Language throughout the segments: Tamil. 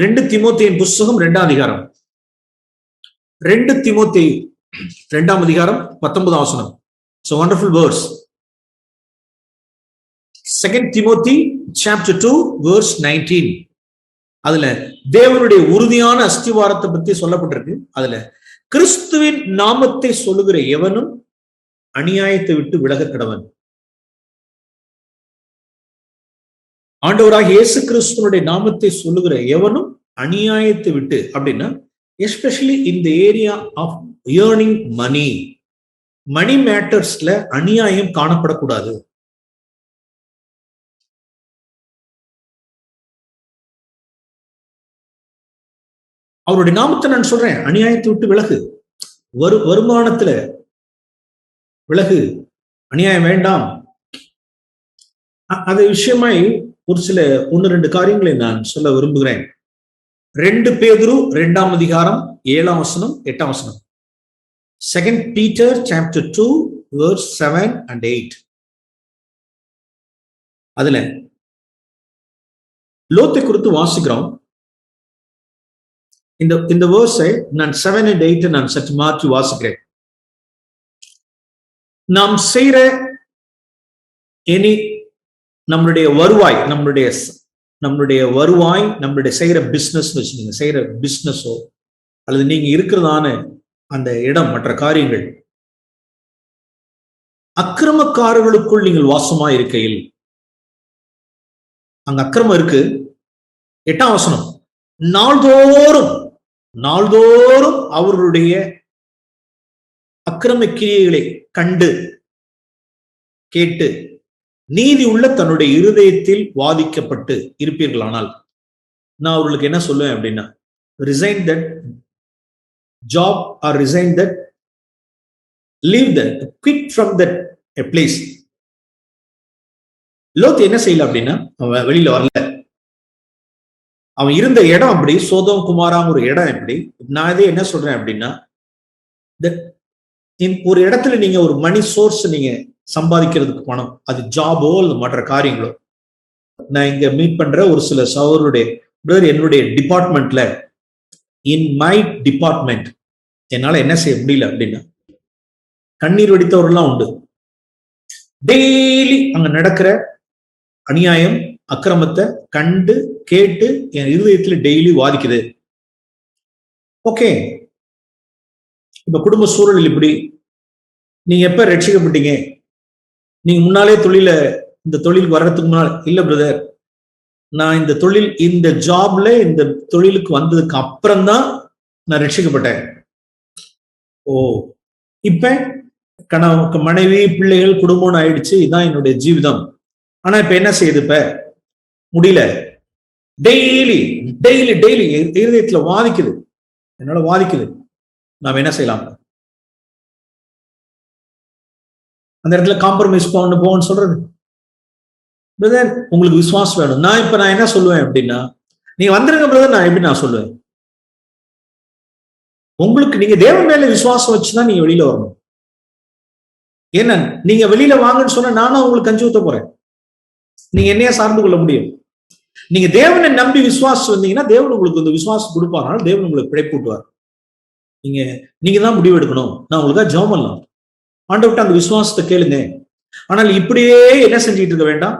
ரெண்டு திமோத்தியின் புஸ்தகம் ரெண்டாம் அதிகாரம். ரெண்டு திமோத்தி ரெண்டாம் அதிகாரம் பத்தொன்பதாம் வசனம். So wonderful verse second Timothy chapter two verse nineteen அதுல தேவனுடைய உறுதியான அஸ்திவாரத்தை பத்தி சொல்லப்பட்டிருக்கு. அதுல கிறிஸ்துவின் நாமத்தை சொல்லுகிற எவனும் அநியாயத்தை விட்டு விலக கடவன் ஆண்டவராக இயேசு கிறிஸ்துவனுடைய நாமத்தை சொல்லுகிற எவனும் அநியாயத்தை விட்டு அப்படின்னா எஸ்பெஷலி இந்த area of earning money money மேட்டர்ஸ்ல அநியாயம் காணப்படக்கூடாது. அவருடைய நாமத்தை நான் சொல்றேன். அநியாயத்தை விட்டு விலகு. வரு வருமானத்துல விலகு. அநியாயம் வேண்டாம். அது விஷயமாய் ஒரு சில ஒன்னு ரெண்டு காரியங்களை நான் சொல்ல விரும்புகிறேன். ரெண்டு பேதுரு ரெண்டாம் அதிகாரம் ஏழாம் வசனம் எட்டாம் வசனம். Second Peter chapter two verse seven and eight அதுல லோத்தை குறித்து வாசிக்கிறோம். இந்த இந்த வேர்ஸை நான் செவன் அண்ட் எயிட் நான் சற்று மாற்றி வாசிக்கிறேன். நாம் செய்யற எனி நம்மளுடைய வருவாய் நம்மளுடைய நம்மளுடைய வருவாய் நம்மளுடைய செய்யற பிஸ்னஸ் வச்சுக்கோங்க. செய்யற பிஸ்னஸோ அல்லது நீங்க இருக்கிறதான அந்த இடம் மற்ற காரியங்கள் அக்கிரமக்காரர்களுக்குள் நீங்கள் வாசமா இருக்கையில் அங்க அக்கிரமம் இருக்கு. எட்டாம் வசனம் நாள்தோறும் நாள்தோறும் அவர்களுடைய அக்கிரம கிரியைகளை கண்டு கேட்டு நீதி உள்ள தன்னுடைய இருதயத்தில் வாதிக்கப்பட்டு இருப்பீர்களானால் நான் அவர்களுக்கு என்ன சொல்லுவேன் அப்படின்னா resign that job or resign that leave that quit from that a place Lot என்ன செய்யல அப்படின்னா அவன் வெளியில வரல. அவன் இருந்த இடம் அப்படி சோதம் குமாராம் ஒரு இடம் எப்படி நான் இதே என்ன சொல்றேன் அப்படின்னா ஒரு இடத்துல நீங்க ஒரு மணி சோர்ஸ் நீங்க சம்பாதிக்கிறதுக்கு பணம் அது ஜாபோ அல்லது மற்ற காரியங்களோ? நான் இங்க மீட் பண்ற ஒரு சில சவருடைய என்னுடைய டிபார்ட்மெண்ட்ல இன் மை டிபார்ட்மெண்ட் என்னால என்ன செய்ய முடியல அப்படின்னா கண்ணீர் வடித்தவர்கள்லாம் உண்டு. டெய்லி அங்க நடக்கிற அநியாயம் அக்கிரமத்தை கண்டு கேட்டு என் இருதயத்துல டெய்லி வாதிக்குது. ஓகே இப்ப குடும்ப சூழல் இப்படி. நீங்க எப்ப ரட்சிக்கப்பட்டீங்க? நீங்க முன்னாலே தொழில இந்த தொழிலுக்கு வர்றதுக்கு முன்னால் இல்ல பிரதர் நான் இந்த தொழில் இந்த ஜாப்ல இந்த தொழிலுக்கு வந்ததுக்கு அப்புறம் தான் நான் ரட்சிக்கப்பட்டேன். ஓ இப்ப கணவன் மனைவி பிள்ளைகள் குடும்பம்னு ஆயிடுச்சு இதுதான் என்னுடைய ஜீவிதம். ஆனா இப்ப என்ன செய்யுது இப்ப? முடியல. டெய்லி டெய்லி டெய்லி இருதயத்துல வாதிக்குது. என்னால வாதிக்குது. நாம் என்ன செய்யலாம்? அந்த இடத்துல காம்ப்ரமைஸ் பண்ணு போகணும்னு சொல்றது. பிரதர் உங்களுக்கு விசுவாசம் வேணும். நான் இப்ப நான் என்ன சொல்லுவேன் அப்படின்னா நீங்க வந்துருங்க பிரதர் நான் எப்படி நான் சொல்லுவேன்? உங்களுக்கு நீங்க தேவன் மேல விசுவாசம் வச்சுதான் நீங்க வெளியில வரணும். ஏன்னா நீங்க வெளியில வாங்கன்னு சொன்னா நானும் உங்களுக்கு கஞ்சி ஊத்த போறேன். நீங்க என்னைய சார்ந்து கொள்ள முடியும்? நீங்க தேவனை நம்பி விசுவாசம் வந்தீங்கன்னா தேவன் உங்களுக்கு இந்த விசுவாசம் கொடுப்பாருனால தேவன் உங்களுக்கு பிழைப்பூட்டுவார். நீங்க நீங்க தான் முடிவு எடுக்கணும். நான் உங்களுக்காக ஜெபம் பண்ணலாம். ஆண்டவர்கிட்ட அந்த விசுவாசத்தை கேளுங்க. ஆனால் இப்படியே என்ன செஞ்சுட்டு இருக்க வேண்டாம்?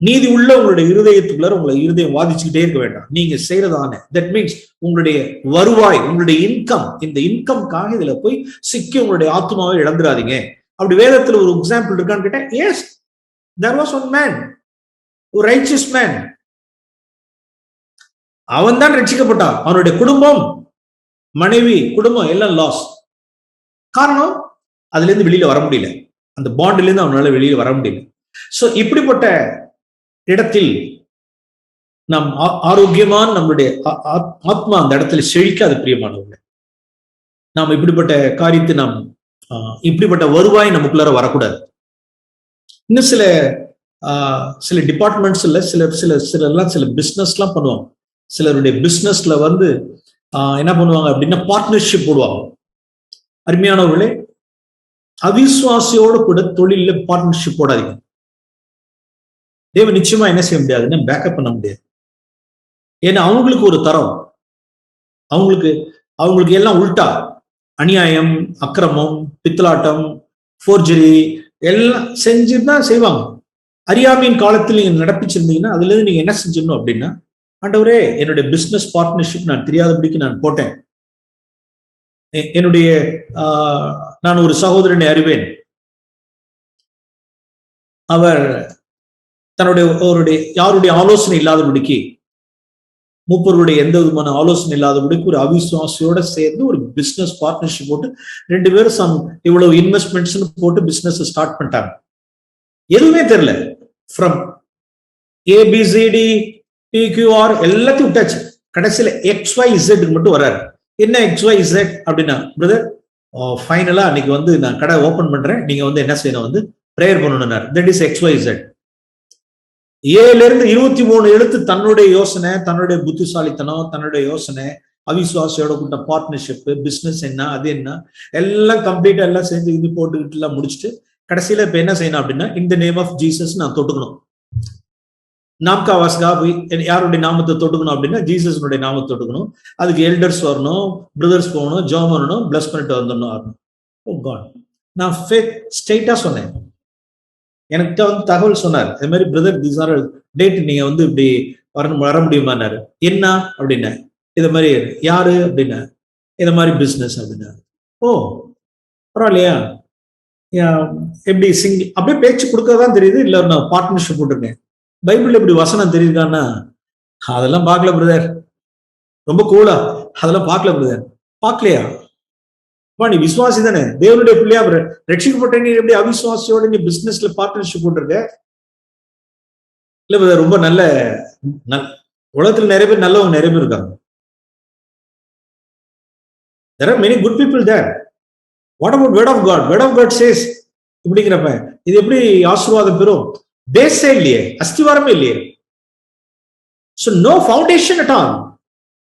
நீதி உள்ள உங்களுடைய இருதயத்துக்குள்ள உங்களை இருதயம் வாதிச்சுக்கிட்டே இருக்க வேண்டாம். நீங்க செய்யறதான தட் மீன்ஸ் உங்களுடைய வருவாய் உங்களுடைய இன்கம் இந்த இன்கம்காக இதுல போய் சிக்கி உங்களுடைய ஆத்மாவை இழந்துடாதீங்க அப்படி வேதத்துல ஒரு எக்ஸாம்பிள் இருக்கான்னு கேட்டேன் yes there was one man ஒரு ரைச்சியஸ் மேன் அவன் தான் ரட்சிக்கப்பட்டான். அவனுடைய குடும்பம் மனைவி குடும்பம் எல்லாம் லாஸ் காரணம் அதுலேருந்து வெளியில் வெளியில வர முடியல. அந்த பாண்டிலேருந்து அவனால வர முடியல. ஸோ இப்படிப்பட்ட இடத்தில் நாம் ஆரோக்கியமான நம்மளுடைய ஆத்மா அந்த இடத்துல செழிக்க அது பிரியமானவங்க நாம் இப்படிப்பட்ட காரியத்தை நாம் இப்படிப்பட்ட வருவாய் நமக்குள்ளார வரக்கூடாது. இன்னும் சில சில டிபார்ட்மெண்ட்ஸ்ல சில சில சில எல்லாம் சில பிஸ்னஸ்லாம் பண்ணுவாங்க. சிலருடைய பிஸ்னஸ்ல வந்து என்ன பண்ணுவாங்க அப்படின்னா பார்ட்னர்ஷிப் போடுவாங்க. அருமையானவர்களே அவிசுவாசியோட கூட தொழில பார்ட்னர்ஷிப் போடாதீங்க. தேவன் நிச்சயமா என்ன செய்ய முடியாதுன்னு பேக்கப் பண்ண முடியாது. ஏன்னா அவங்களுக்கு ஒரு தரம். அவங்களுக்கு அவங்களுக்கு எல்லாம் உள்டா. அநியாயம் அக்கிரமம் பித்தலாட்டம் ஃபோர்ஜரி எல்லாம் செஞ்சு தான் செய்வாங்க. அறியாமையின் காலத்தில் நீங்க நடப்பிச்சிருந்தீங்கன்னா அதுல இருந்து நீங்க என்ன செஞ்சிடணும் அப்படின்னா ஆண்டவரே என்னுடைய பிசினஸ் பார்ட்னர்ஷிப் நான் தெரியாதபடிக்கு நான் போட்டேன். என்னுடைய நான் ஒரு சகோதரனை அறிவேன். அவர் தன்னுடைய அவருடைய யாருடைய ஆலோசனை இல்லாதபடிக்கு மூப்பருடைய எந்த விதமான ஆலோசனை இல்லாதபடிக்கு ஒரு அவிசுவாசியோட சேர்ந்து ஒரு பிசினஸ் பார்ட்னர்ஷிப் போட்டு ரெண்டு பேரும் சம் இவ்வளவு இன்வெஸ்ட்மெண்ட்ஸ் போட்டு பிசினஸ் ஸ்டார்ட் பண்ணிட்டாங்க. எதுவுமே தெரியல. ஃப்ரம் ஏபிசிடி பிக்யூஆர் எல்லாத்தையும் விட்டாச்சு. கடைசியில எக்ஸ் ஒய் இசட் மட்டும் வராரு. என்ன எக்ஸ் ஒய் இசட் அப்படின்னா பிரதர் ஃபைனலா அன்னைக்கு வந்து நான் கடை ஓப்பன் பண்றேன். நீங்க வந்து என்ன செய்யணும்? வந்து ப்ரேயர் பண்ணணும்னார். தட் இஸ் எக்ஸ் ஒய் ஏழுல இருந்து இருபத்தி மூணு எழுத்து தன்னுடைய யோசனை தன்னுடைய புத்திசாலித்தனம் தன்னுடைய யோசனை அவிசுவாசியோட கூட்ட பார்ட்னர்ஷிப் பிஸ்னஸ் என்ன அது என்ன எல்லாம் கம்ப்ளீட்டா எல்லாம் செஞ்சு இது போட்டுக்கிட்டு எல்லாம் முடிச்சுட்டு கடைசியில இப்ப என்ன செய்யணும் அப்படின்னா இந்த நேம் ஆஃப் ஜீசஸ் நான் தொட்டுக்கணும். நாம்கா வாஸ்கா போய் யாருடைய நாமத்தை தொட்டுக்கணும் அப்படின்னா ஜீசஸ்னுடைய நாமத்தை தொட்டுக்கணும் அதுக்கு எல்டர்ஸ் வரணும் பிரதர்ஸ் போகணும் ஜோம் வரணும் பிளஸ் பண்ணிட்டு வந்துடணும் வரணும் ஓ காட் நான் ஸ்ட்ரெயிட்டா சொன்னேன். எனக்கு வந்து தகவல் சொன்னார். இது மாதிரி பிரதர் திஸ் ஆர் டேட் நீங்க வந்து இப்படி வரணும் வர முடியுமான்னாரு. என்ன அப்படின்னா இது மாதிரி யாரு அப்படின்னா இது மாதிரி பிஸ்னஸ் அப்படின்னா. ஓ பரவாயில்லையா? யா- எப்படி சிங் அப்படியே பேச்சு கொடுக்கறதான் தெரியுது இல்லை நான் பார்ட்னர்ஷிப் போட்டிருக்கேன். பைபிள்ல இப்படி வசனம் தெரியிருக்கான்னா அதெல்லாம் பார்க்கல பிரதர் ரொம்ப கூலா அதெல்லாம் பார்க்கல பிரதர் பார்க்கலையா? அப்பா நீ விசுவாசி தானே? தேவனுடைய பிள்ளையா ரட்சிக்கப்பட்ட நீ எப்படி அவிசுவாசியோட நீ பிசினஸ்ல பார்ட்னர்ஷிப் போட்டிருக்க? இல்ல பிரதர் ரொம்ப நல்ல உலகத்துல நிறைய பேர் நல்லவங்க நிறைய பேர் இருக்காங்க. There are many good people there what about word of God word of God says இப்படிங்கிறப்ப இது எப்படி ஆசீர்வாதம் பெறும்? பேஸே இல்லையே அஸ்திவாரமே இல்லையே. So no foundation at all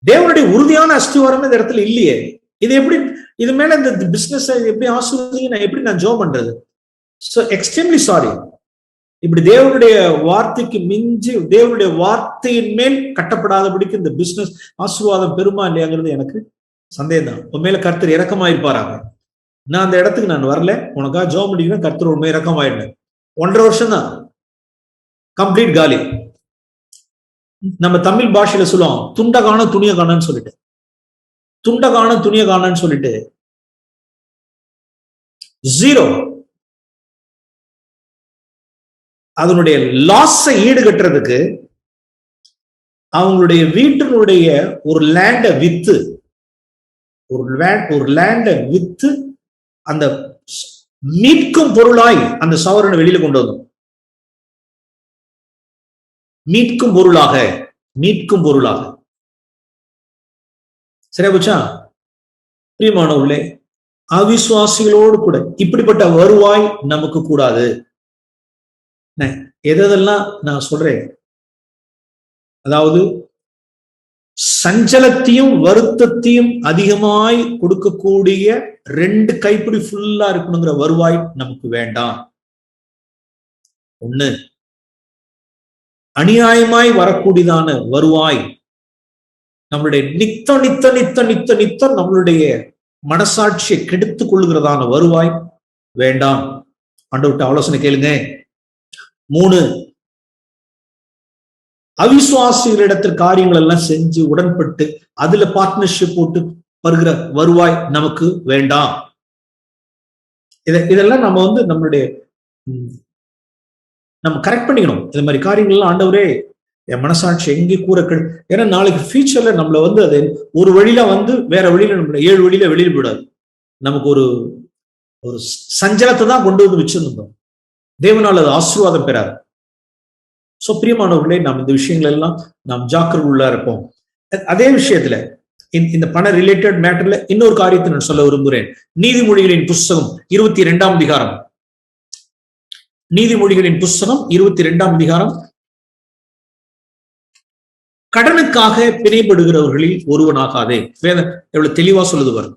தேவனுடைய உறுதியான அஸ்திவாரம் இந்த இடத்துல இல்லையே. இது எப்படி இது மேல இந்த பிசினஸ் எப்படி ஆசீர்வதிங்க நான் எப்படி நான் ஜோ பண்றது? ஸோ எக்ஸ்ட்ரீம்லி சாரி இப்படி தேவனுடைய வார்த்தைக்கு மிஞ்சி தேவனுடைய வார்த்தையின் மேல் கட்டப்படாதபடிக்கு இந்த பிசினஸ் ஆசீர்வாதம் பெருமா இல்லையாங்கிறது எனக்கு சந்தேகம் தான் உன் மேல கர்த்தர் இறக்கமாயிருப்பாராங்க நான் அந்த இடத்துக்கு நான் வரல. உனக்கா ஜோ பண்ணிக்கிறேன் கர்த்தர் உண்மை இறக்கமாயிடுனேன் ஒன்றரை வருஷம் தான் கம்ப்ளீட் காலி நம்ம தமிழ் பாஷையில சொல்லுவோம் துண்ட காண துணிய காணன்னு சொல்லிட்டு. துண்ட காண துணிய காணன்னு சொல்லிட்டு. ஜீரோ அதனுடைய லாஸை ஈடுகட்டுறதுக்கு அவங்களுடைய வீட்டினுடைய ஒரு லேண்ட வித்து ஒரு ஒரு லேண்ட வித்து அந்த மீட்கும் பொருளாய் அந்த சவரனை வெளியில கொண்டு வந்தோம். மீட்கும் பொருளாக மீட்கும் பொருளாக. சரியா போச்சா? பிரியமானவர்களே அவிசுவாசிகளோடு கூட இப்படிப்பட்ட வருவாய் நமக்கு கூடாது. எதெல்லாம் நான் சொல்றேன்? அதாவது சஞ்சலத்தையும் வருத்தத்தையும் அதிகமாய் கொடுக்கக்கூடிய ரெண்டு கைப்பிடி ஃபுல்லா இருக்கணுங்கிற வருவாய் நமக்கு வேண்டாம். ஒண்ணு அநியாயமாய் வரக்கூடியதான வருவாய் நம்மளுடைய நித்த நித்த நித்த நித்த நித்தம் நம்மளுடைய மனசாட்சியை கெடுத்துக் கொள்ளுகிறதான வருவாய். வேண்டாம். ஆண்டவர்கிட்ட ஆலோசனை கேளுங்க. மூணு அவிசுவாசிகளிடத்தில் காரியங்கள் எல்லாம் செஞ்சு உடன்பட்டு அதுல பார்ட்னர்ஷிப் போட்டு வருகிற வருவாய் நமக்கு வேண்டாம். இத இதெல்லாம் நம்ம வந்து நம்மளுடைய நம்ம கரெக்ட் பண்ணிக்கணும். இது மாதிரி காரியங்கள்லாம் ஆண்டவரே என் மனசாட்சி எங்கே கூறக்கள்? ஏன்னா நாளைக்கு ஃபியூச்சர்ல நம்மள வந்து அது ஒரு வழியில வந்து வேற வழியில நம்ம ஏழு வழியில வெளியில் போயிடாது. நமக்கு ஒரு ஒரு சஞ்சலத்தை தான் கொண்டு வந்து வச்சிருந்தோம். தேவனால் அது ஆசீர்வாதம் பெறாது. ஸோ பிரியமானவர்களே நாம் இந்த விஷயங்கள் எல்லாம் நாம் ஜாக்கிரதை இருப்போம். அதே விஷயத்துல இந்த பண ரிலேட்டட் மேட்டர்ல இன்னொரு காரியத்தை நான் சொல்ல விரும்புகிறேன். நீதிமொழிகளின் புஸ்தகம் இருபத்தி இரண்டாம் அதிகாரம். நீதிமொழிகளின் புஸ்தகம் இருபத்தி இரண்டாம் அதிகாரம். கடனுக்காக பிணைப்படுகிறவர்களில் ஒருவனாகாதே. வேதம் எவ்வளவு தெளிவா சொல்லுது வரும்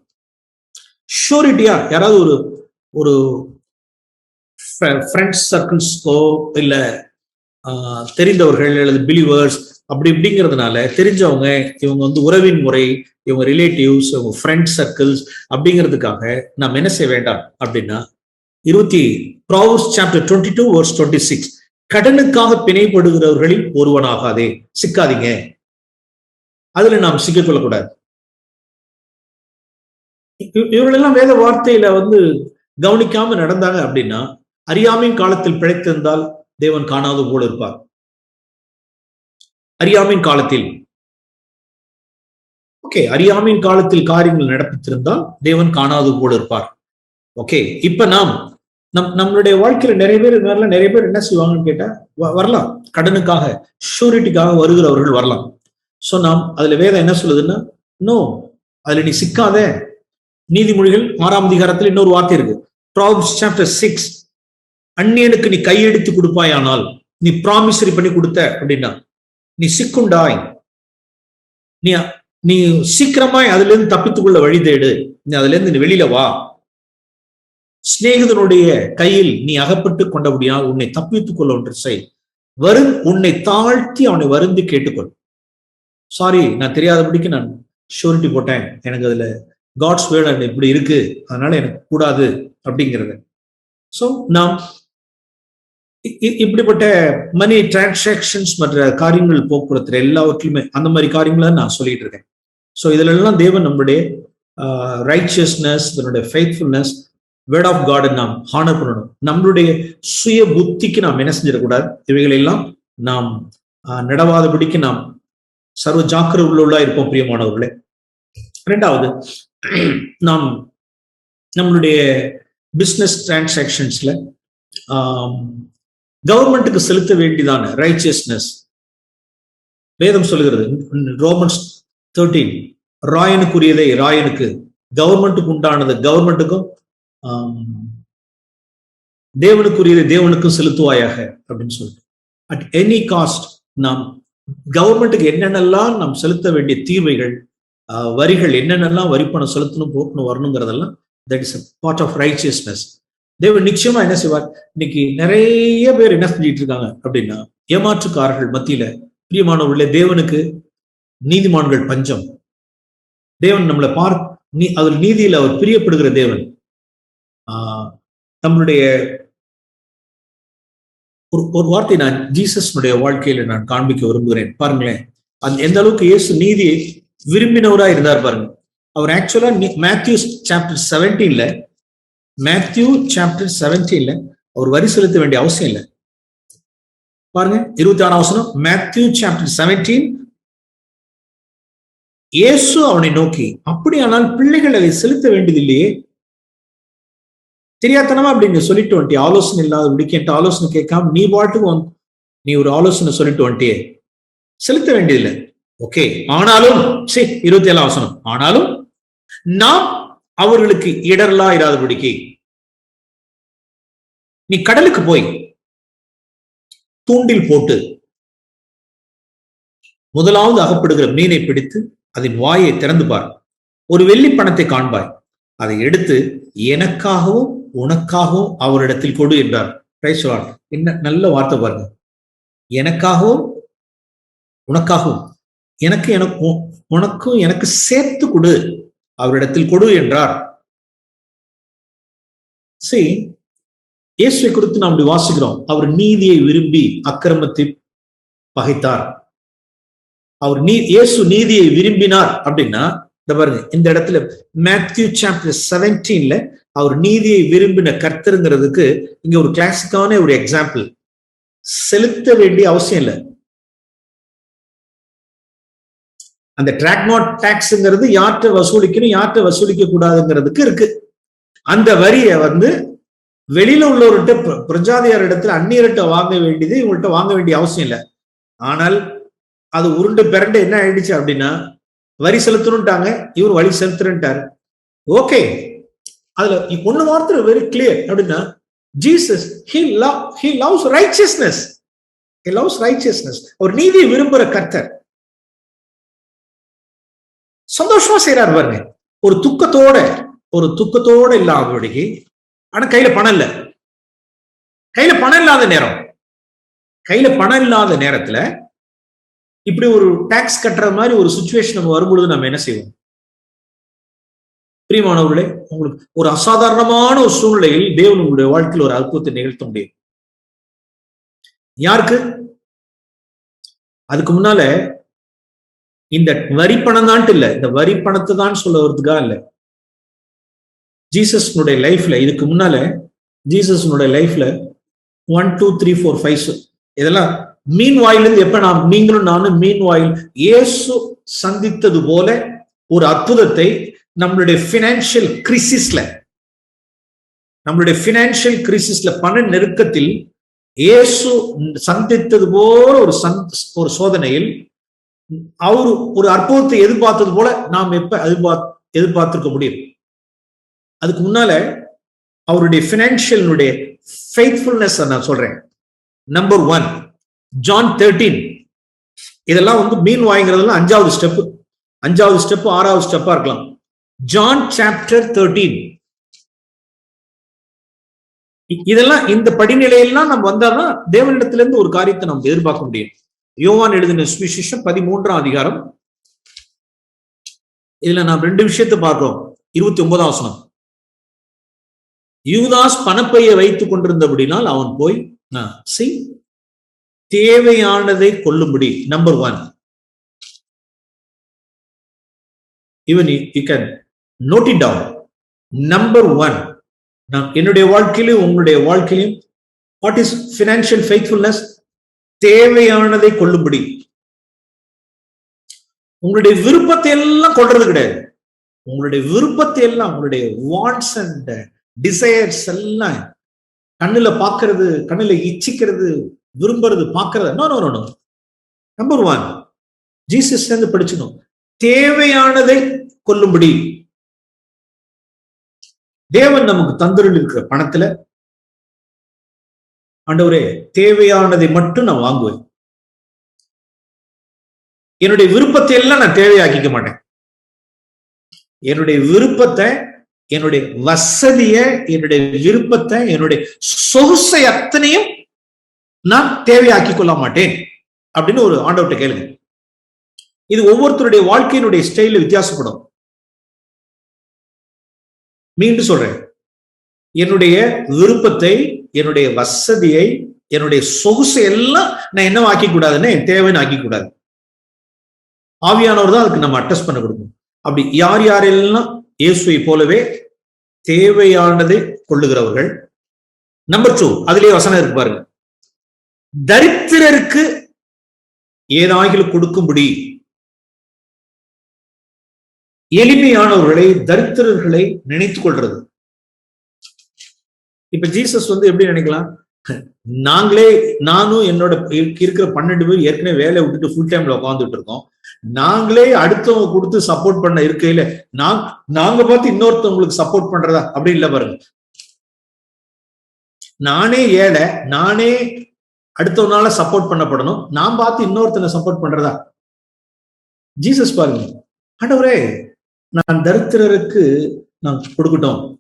ஷூரிட்டியா யாராவது ஒரு ஒரு ஃப்ரெண்ட்ஸ் சர்க்கிள்ஸ்க்கோ இல்ல ஆஹ், தெரிந்தவர்கள் அல்லது பிலிவர்ஸ் அப்படி இப்படிங்கிறதுனால தெரிஞ்சவங்க இவங்க வந்து உறவின் முறை இவங்க ரிலேட்டிவ்ஸ் இவங்க ஃப்ரெண்ட் சர்க்கிள்ஸ் அப்படிங்கிறதுக்காக நாம் என்ன செய்ய வேண்டாம்? அப்படின்னா இருபத்தி Proverbs chapter twenty two verse twenty six கடனுக்காக பிணைப்படுகிறவர்களில் ஒருவனாகாதே. சிக்காதீங்க. அதுல நாம் சிக்கிக்கொள்ளக்கூடாது இவர்களெல்லாம் வேத வார்த்தையில வந்து கவனிக்காம நடந்தாங்க அப்படின்னா அறியாமையின் காலத்தில் பிழைத்திருந்தால் தேவன் காணாது போல இருப்பார். அறியாமையின் காலத்தில். ஓகே அறியாமையின் காலத்தில் காரியங்கள் நடப்பித்திருந்தால் தேவன் காணாது போல இருப்பார். ஓகே இப்ப நாம் நம் நம்மளுடைய வாழ்க்கையில நிறைய பேர் இது மாதிரிலாம் நிறைய பேர் என்ன செய்வாங்கன்னு கேட்டா வரலாம். கடனுக்காக ஷூரிட்டிக்காக வருகிறவர்கள் வரலாம். சோ நாம் அதுல வேதம் என்ன சொல்லுதுன்னா நோ அதுல நீ சிக்காத. நீதிமொழிகள் ஆறாம் அதிகாரத்தில் இன்னொரு வார்த்தை இருக்கு. ப்ராப்ஸ் சாப்டர் சிக்ஸ் அந்நியனுக்கு நீ கையெடுத்து கொடுப்பாயானால் நீ ப்ராமிசரி பண்ணி கொடுத்த அப்படின்னா நீ சிக்குண்டாய். நீ நீ சீக்கிரமாய் அதுல இருந்து தப்பித்துக்குள்ள வழி தேடு. நீ அதுல இருந்து நீ வெளியில வா. சிநேகிதனுடைய கையில் நீ அகப்பட்டு கொண்டபடியால் உன்னை தப்பித்துக் கொள்ள ஒன்று செய். வரு உன்னை தாழ்த்தி அவனை வருந்து கேட்டுக்கொள். சாரி நான் தெரியாதபடிக்கு நான் ஷூரிட்டி போட்டேன். எனக்கு அதுல காட்ஸ் வேர்ட் இப்படி இருக்கு. அதனால எனக்கு கூடாது அப்படிங்கிறது. ஸோ நாம் இ- இப்படிப்பட்ட மணி டிரான்சாக்ஷன்ஸ் மற்ற காரியங்கள் போக்குவரத்துல எல்லாவற்றிலுமே அந்த மாதிரி காரியங்களை நான் சொல்லிட்டு இருக்கேன். ஸோ இதுல எல்லாம் தேவன் நம்மளுடைய ரைச்சியஸ்னஸ் இதனுடைய ஃபெய்த்ஃபுல்னஸ் வேர்ட் ஆஃப் காட் நாம் ஹானர் பண்ணணும். நம்மளுடைய சுய புத்திக்கு நாம் என்ன செஞ்சிடக்கூடாது? இவைகள் எல்லாம் நாம் ஆஹ், நடவாதபடிக்கு நாம் சர்வ ஜாக்கிர உள்ளா இருப்போம் பிரியமானவர்களே. ரெண்டாவது நாம் நம்மளுடைய பிஸ்னஸ் டிரான்சாக்ஷன்ஸ்ல கவர்மெண்ட்டுக்கு செலுத்த வேண்டியதான ரைச்சியஸ்னஸ் வேதம் சொல்லுகிறது ரோமன்ஸ் தேர்ட்டீன் ராயனுக்குரியதை ராயனுக்கு கவர்மெண்ட்டுக்கு உண்டானது கவர்மெண்ட்டுக்கும் தேவனுக்குரியதை தேவனுக்கும் செலுத்துவாயாக அப்படின்னு சொல்லிட்டு. அட் எனி காஸ்ட் நாம் கவர்மெண்ட்டுக்கு என்னென்னலாம் நாம் செலுத்த வேண்டிய தீர்வைகள் ஆஹ், வரிகள் என்னென்னலாம் வரிப்பணம் செலுத்தணும் போக்கணும் வரணுங்கிறதெல்லாம் that is part of righteousness தேவன் நிச்சயமா என்ன செய்வார்? இன்னைக்கு நிறைய பேர் என்ன செஞ்சிட்டு இருக்காங்க அப்படின்னா ஏமாற்றுக்காரர்கள் மத்தியில பிரியமானவர்களே தேவனுக்கு நீதிமான்கள் பஞ்சம். தேவன் நம்மளை பார் நீ அவர் நீதியில் அவர் பிரியப்படுகிற தேவன். நம்மளுடைய ஒரு ஒரு வார்த்தை நான் ஜீசஸ்னுடைய வாழ்க்கையில நான் காண்பிக்க விரும்புகிறேன். பாருங்களேன். அந்த எந்த அளவுக்கு இயேசு நீதியை விரும்பினவரா இருந்தார் பாருங்க. அவர் ஆக்சுவலா மேத்யூ சாப்டர் செவன்டீன்ல மேத்யூ சாப்டர் செவன்டீன்ல அவர் வரி செலுத்த வேண்டிய அவசியம் இல்லை. பாருங்க இருபத்தி ஆறாம் அவசரம் மேத்யூ சாப்டர் செவன்டீன் இயேசு அவனை நோக்கி அப்படியானால் பிள்ளைகள் அதை செலுத்த வேண்டியதில்லையே தெரியாதனமா அப்படி நீ சொல்லிட்டு வந்துட்டிய. ஆலோசனை இல்லாத முடிக்கிட்ட ஆலோசனை கேட்காம நீ பாட்டுக்கு நீ ஒரு ஆலோசனை சொல்லிட்டு வந்துட்டியே. செலுத்த வேண்டியதில்லை. ஓகே. ஆனாலும் சரி இருபத்தி ஏழாம் வசனம். ஆனாலும் நாம் அவர்களுக்கு இடர்லா இராதபடிக்கு நீ கடலுக்கு போய் தூண்டில் போட்டு முதலாவது அகப்படுகிற மீனை பிடித்து அதன் வாயை திறந்து பார். ஒரு வெள்ளி பணத்தை காண்பாய். அதை எடுத்து எனக்காகவும் உனக்காகவும் அவரிடத்தில் கொடு என்றார். என்ன நல்ல வார்த்தை பாருங்க. எனக்காகவும் உனக்காகவும் எனக்கு எனக்கு உ- உனக்கும் எனக்கு சேர்த்து கொடு. அவரிடத்தில் கொடு என்றார். சரி இயேசுவை குறித்து நாம் இப்படி வாசிக்கிறோம். அவர் நீதியை விரும்பி அக்கிரமத்தை பகைத்தார். அவர் நீ இயேசு நீதியை விரும்பினார் அப்படின்னா இந்த பாருங்க. இந்த இடத்துல மேத்யூ சாப்டர் செவன்டீன்ல அவர் நீதியை விரும்பின கர்த்தருங்கிறதுக்கு இங்க ஒரு கிளாசிக்கான ஒரு எக்ஸாம்பிள் செலுத்த வேண்டிய அவசியம் இல்லை. அந்த டிராக் நாட் டாக்ஸ்ங்கிறது யார்கிட்ட வசூலிக்கணும் யார்கிட்ட வசூலிக்க கூடாதுங்கிறதுக்கு இருக்கு. அந்த வரியை வந்து வெளியில உள்ளவர்கிட்ட பிர- பிரஜாதியார் இடத்துல அந்நியர்கிட்ட வாங்க வேண்டியது இவங்கள்ட்ட வாங்க வேண்டிய அவசியம் இல்லை. ஆனால் அது உருண்டு பிறண்டு என்ன ஆயிடுச்சு அப்படின்னா வரி செலுத்தணும்ட்டாங்க இவர் வரி செலுத்துறேன்ட்டாரு. ஓகே. அதுல ஒண்ணு மாத்திரம் வெரி கிளியர் அப்படின்னா Jesus he love he loves righteousness he loves righteousness ஒரு நீதியை விரும்புற கர்த்தர். சந்தோஷமா செய்யறாரு பாருங்க. ஒரு துக்கத்தோட ஒரு துக்கத்தோட இல்லாதபடிக்கு ஆனா கையில பணம் இல்ல. கையில பணம் இல்லாத நேரம். கையில பணம் இல்லாத நேரத்துல இப்படி ஒரு டாக்ஸ் கட்டுற மாதிரி ஒரு சுச்சுவேஷன் நம்ம வரும்பொழுது நம்ம என்ன செய்வோம்? பிரியமானவர்களே உங்களுக்கு ஒரு அசாதாரணமான ஒரு சூழ்நிலையில் தேவன் உங்களுடைய வாழ்க்கையில் ஒரு அற்புதத்தை நிகழ்த்த முடியும். யாருக்கு? அதுக்கு முன்னால இந்த வரி பணம் தான்ட்டு இல்ல இந்த வரி பணத்தை தான் சொல்ல வருதுக்கா இல்ல. ஜீசஸ்னுடைய லைஃப்ல இதுக்கு முன்னால ஜீசஸ்னுடைய லைஃப்ல one two three four five இதெல்லாம் மீன் வாயிலிருந்து எப்ப நான் நீங்களும் நானும் மீன் வாயில் இயேசு சந்தித்தது போல ஒரு அற்புதத்தை நம்மளுடைய ஃபினான்ஷியல் கிரிசிஸ்ல நம்மளுடைய ஃபினான்ஷியல் கிரிசிஸ்ல பண நெருக்கத்தில் இயேசு சந்தித்தது போல ஒரு சந்த் ஒரு சோதனையில் அவர் ஒரு அற்புதத்தை எதிர்பார்த்தது போல நாம் எப்ப எதிர்பார்த்து எதிர்பார்த்திருக்க முடியும். அதுக்கு முன்னால அவருடைய பினான்சியலுடைய ஃபெய்த்ஃபுல்னஸ் நான் சொல்றேன். நம்பர் ஒன் ஜான் தேர்ட்டீன் இதெல்லாம் வந்து மீன் வாங்கிறதுலாம் அஞ்சாவது ஸ்டெப் அஞ்சாவது ஸ்டெப் ஆறாவது ஸ்டெப்பா இருக்கலாம். ஜான் சாப்டர் தேர்டீன் இதெல்லாம் இந்த படிநிலையெல்லாம் நம்ம வந்தாதான் தேவனிடத்திலிருந்து ஒரு காரியத்தை நம்ம எதிர்பார்க்க முடியும். யோவான் எழுதின சுவிசேஷம் பதிமூன்றாம் அதிகாரம். இதுல நாம் ரெண்டு விஷயத்தை பார்க்கிறோம். இருபத்தி ஒன்பதாம் வசனம். யூதாஸ் பணப்பையை வைத்துக் கொண்டிருந்தபடினால் அவன் போய் சி தேவையானதை கொள்ளும்படி number one even you can note it down number one நான் என்னுடைய வாழ்க்கையிலும் உங்களுடைய வாழ்க்கையிலும் வாட் இஸ் பினான்சியல் ஃபெய்த்ஃபுல்னஸ் தேவையானதை கொள்ளும்படி. உங்களுடைய விருப்பத்தை எல்லாம் கொள்றது கிடையாது. உங்களுடைய விருப்பத்தை எல்லாம் உங்களுடைய வாண்ட்ஸ் அண்ட் டிசையர்ஸ் எல்லாம் கண்ணுல பாக்குறது கண்ணுல இச்சிக்கிறது விரும்புறது பாக்குறது. No no no number one Jesus சேர்ந்து படிச்சுக்கணும். தேவையானதை கொல்லும்படி தேவன் நமக்கு தந்திரில் இருக்கிற பணத்துல ஆண்டவரே தேவையானதை மட்டும் நான் வாங்குவேன். என்னுடைய விருப்பத்தை எல்லாம் நான் தேவையாக்கிக்க மாட்டேன். என்னுடைய விருப்பத்தை என்னுடைய வசதிய என்னுடைய விருப்பத்தை என்னுடைய சொகுசை அத்தனையும் நான் தேவையாக்கி கொள்ள மாட்டேன். அப்படின்னு ஒரு ஆண்டவர்கிட்ட கேளுங்க. இது ஒவ்வொருத்தருடைய வாழ்க்கையினுடைய ஸ்டைல வித்தியாசப்படும். மீண்டும் சொல்றேன். என்னுடைய விருப்பத்தை என்னுடைய வசதியை என்னுடைய சொகுசு எல்லாம் நான் என்ன ஆக்கி கூடாதுன்னு தேவைன்னு ஆக்கி கூடாது ஆவியானவர் தான் அதுக்கு நம்ம அட்டஸ்ட் பண்ண கொடுக்கணும். அப்படி யார் யாரெல்லாம் இயேசுவை போலவே தேவையானதை கொள்ளுகிறவர்கள் நம்பர் டூ அதுலேயே வசனம் இருக்கு பாருங்க. தரித்திரருக்கு ஏதாகிலும் கொடுக்கும்படி எளிமையானவர்களை தரித்திரர்களை நினைத்துக் கொள்றது. இப்ப ஜீசஸ் வந்து எப்படி நினைக்கலாம்? நாங்களே நானும் என்னோட இருக்கிற பன்னெண்டு பேர் ஏற்கனவே வேலையை விட்டுட்டு ஃபுல் டைம்ல உட்காந்துட்டு இருக்கோம். நாங்களே அடுத்தவங்க கொடுத்து சப்போர்ட் பண்ண இருக்கையில நான் நாங்க பார்த்து இன்னொருத்தவங்களுக்கு சப்போர்ட் பண்றதா? அப்படி இல்ல பாருங்க. நானே ஏழை நானே அடுத்தவனால சப்போர்ட் பண்ணப்படணும். நான் பார்த்து இன்னொருத்தனை சப்போர்ட் பண்றதா? ஜீசஸ் பாருங்க. ஆண்டவரே நான் தரித்திரருக்கு நான் கொடுக்கட்டும்.